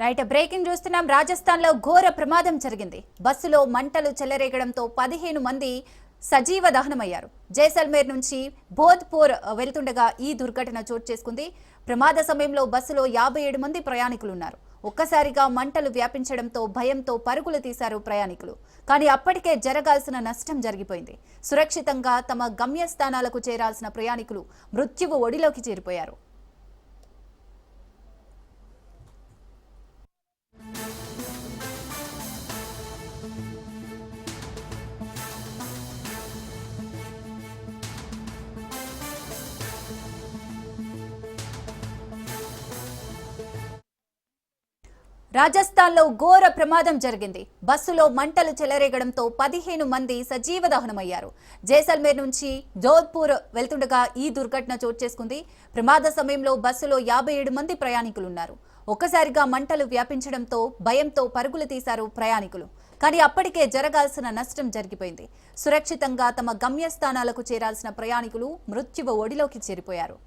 Right breaking చూస్తున్నాం. రాజస్థాన్లో ఘోర ప్రమాదం జరిగింది. బస్సులో మంటలు చెలరేగడంతో పదిహేను మంది సజీవ దహనమయ్యారు. జైసల్మేర్ నుంచి బోధ్పూర్ వెళ్తుండగా ఈ దుర్ఘటన చోటు చేసుకుంది. ప్రమాద సమయంలో బస్సులో యాభై ఏడు మంది ప్రయాణికులు ఉన్నారు ఒక్కసారిగా మంటలు వ్యాపించడంతో భయంతో పరుగులు తీశారు ప్రయాణికులు. కానీ అప్పటికే జరగాల్సిన నష్టం జరిగిపోయింది. సురక్షితంగా తమ గమ్యస్థానాలకు చేరాల్సిన ప్రయాణికులు మృత్యువు ఒడిలోకి చేరిపోయారు. రాజస్థాన్లో ఘోర ప్రమాదం జరిగింది. బస్సులో మంటలు చెలరేగడంతో పదిహేను మంది సజీవ దహనమయ్యారు. జైసల్మేర్ నుంచి జోధ్పూర్ వెళ్తుండగా ఈ దుర్ఘటన చోటు చేసుకుంది. ప్రమాద సమయంలో బస్సులో యాభై ఏడు మంది ప్రయాణికులు ఉన్నారు ఒక్కసారిగా మంటలు వ్యాపించడంతో భయంతో పరుగులు తీశారు ప్రయాణికులు. కానీ అప్పటికే జరగాల్సిన నష్టం జరిగిపోయింది. సురక్షితంగా తమ గమ్యస్థానాలకు చేరాల్సిన ప్రయాణికులు మృత్యువ ఒడిలోకి చేరిపోయారు.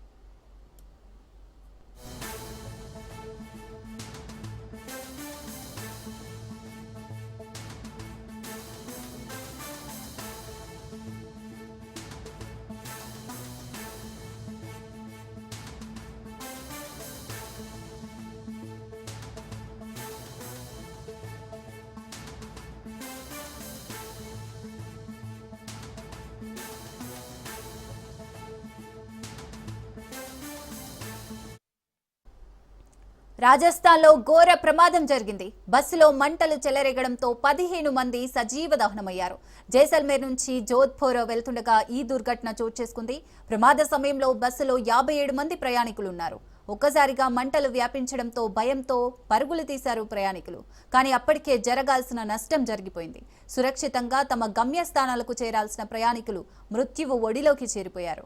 రాజస్థాన్లో ఘోర ప్రమాదం జరిగింది. బస్సులో మంటలు చెలరేగడంతో పదిహేను మంది సజీవ దహనమయ్యారు. జైసల్మేర్ నుంచి జోధ్పూర్ వెళ్తుండగా ఈ దుర్ఘటన చోటు చేసుకుంది. ప్రమాద సమయంలో బస్సులో యాభై ఏడు మంది ప్రయాణికులు ఉన్నారు ఒక్కసారిగా మంటలు వ్యాపించడంతో భయంతో పరుగులు తీశారు ప్రయాణికులు. కానీ అప్పటికే జరగాల్సిన నష్టం జరిగిపోయింది. సురక్షితంగా తమ గమ్యస్థానాలకు చేరాల్సిన ప్రయాణికులు మృత్యువు ఒడిలోకి చేరిపోయారు.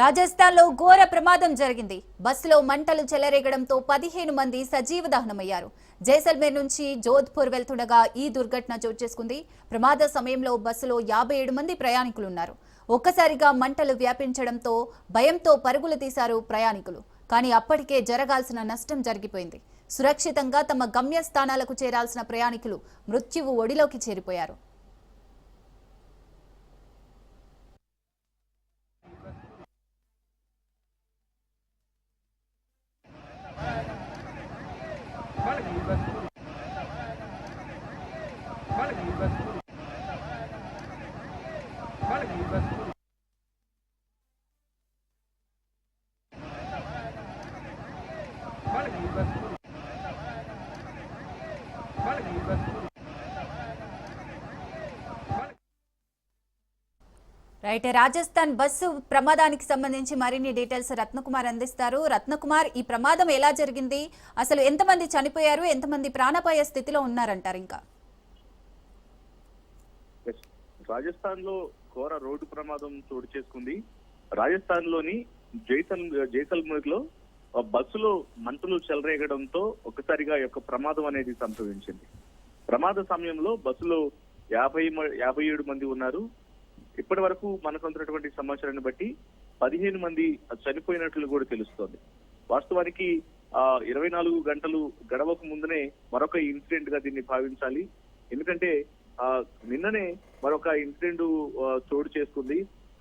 రాజస్థాన్లో ఘోర ప్రమాదం జరిగింది. బస్సులో మంటలు చెలరేగడంతో పదిహేను మంది సజీవ దహనమయ్యారు. జైసల్మేర్ నుంచి జోధ్పూర్ వెళ్తుండగా ఈ దుర్ఘటన చోటు చేసుకుంది. ప్రమాద సమయంలో బస్సులో యాభై ఏడు మంది ప్రయాణికులు ఉన్నారు ఒక్కసారిగా మంటలు వ్యాపించడంతో భయంతో పరుగులు తీశారు ప్రయాణికులు. కానీ అప్పటికే జరగాల్సిన నష్టం జరిగిపోయింది. సురక్షితంగా తమ గమ్యస్థానాలకు చేరాల్సిన ప్రయాణికులు మృత్యువు ఒడిలోకి చేరిపోయారు. రైట్ రాజస్థాన్ బస్సు ప్రమాదానికి సంబంధించి మరిన్ని డీటెయిల్స్ రత్నకుమార్ అందిస్తారు. రత్నకుమార్ ఈ ప్రమాదం ఎలా జరిగింది? అసలు ఎంతమంది చనిపోయారు? ఎంతమంది ప్రాణాపాయ స్థితిలో ఉన్నారంటారు ఇంకా? రాజస్థాన్లో ఘోర రోడ్డు ప్రమాదం చోటు చేసుకుంది. రాజస్థాన్లోని జైసల్ జైసల్మూర్లో బస్సులో మంటలు చెలరేగడంతో ఒక్కసారిగా యొక్క ప్రమాదం అనేది సంభవించింది. ప్రమాద సమయంలో బస్సులో యాభై మ- యాభై ఏడు మంది ఉన్నారు. ఇప్పటి వరకు మనకు అందుతున్నటువంటి సమాచారాన్ని బట్టి పదిహేను మంది చనిపోయినట్లు కూడా తెలుస్తోంది. వాస్తవానికి ఆ ఇరవై నాలుగు గంటలు గడవక ముందునే మరొక ఇన్సిడెంట్గా దీన్ని భావించాలి. ఎందుకంటే ఆ నిన్ననే మరొక ఇన్సిడెంట్ చోటు చేసుకుంది.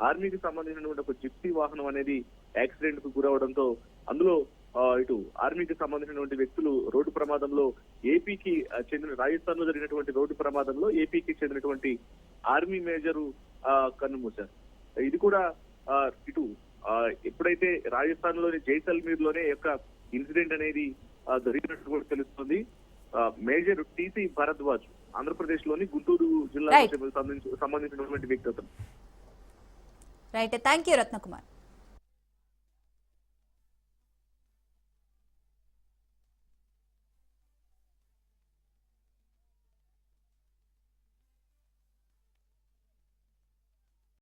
ఆర్మీకి సంబంధించినటువంటి ఒక జిప్సీ వాహనం అనేది యాక్సిడెంట్కు గురవడంతో అందులో ఇటు ఆర్మీకి సంబంధించినటువంటి వ్యక్తులు రోడ్డు ప్రమాదంలో ఏపీకి చెందిన రాజస్థాన్లో జరిగినటువంటి రోడ్డు ప్రమాదంలో ఏపీకి చెందినటువంటి ఆర్మీ మేజరు కన్నుమూశారు ఇది కూడా ఇటు ఎప్పుడైతే రాజస్థాన్లోని జైసల్మీర్లోనే యొక్క ఇన్సిడెంట్ అనేది జరిగినట్టు కూడా తెలుస్తుంది. మేజర్ టీసీ భరద్వాజ్ ఆంధ్రప్రదేశ్లోని గుంటూరు జిల్లాకు. సంబంధించి- సంబంధించినటువంటి వ్యక్తి అతను. Right thank you Ratnakumar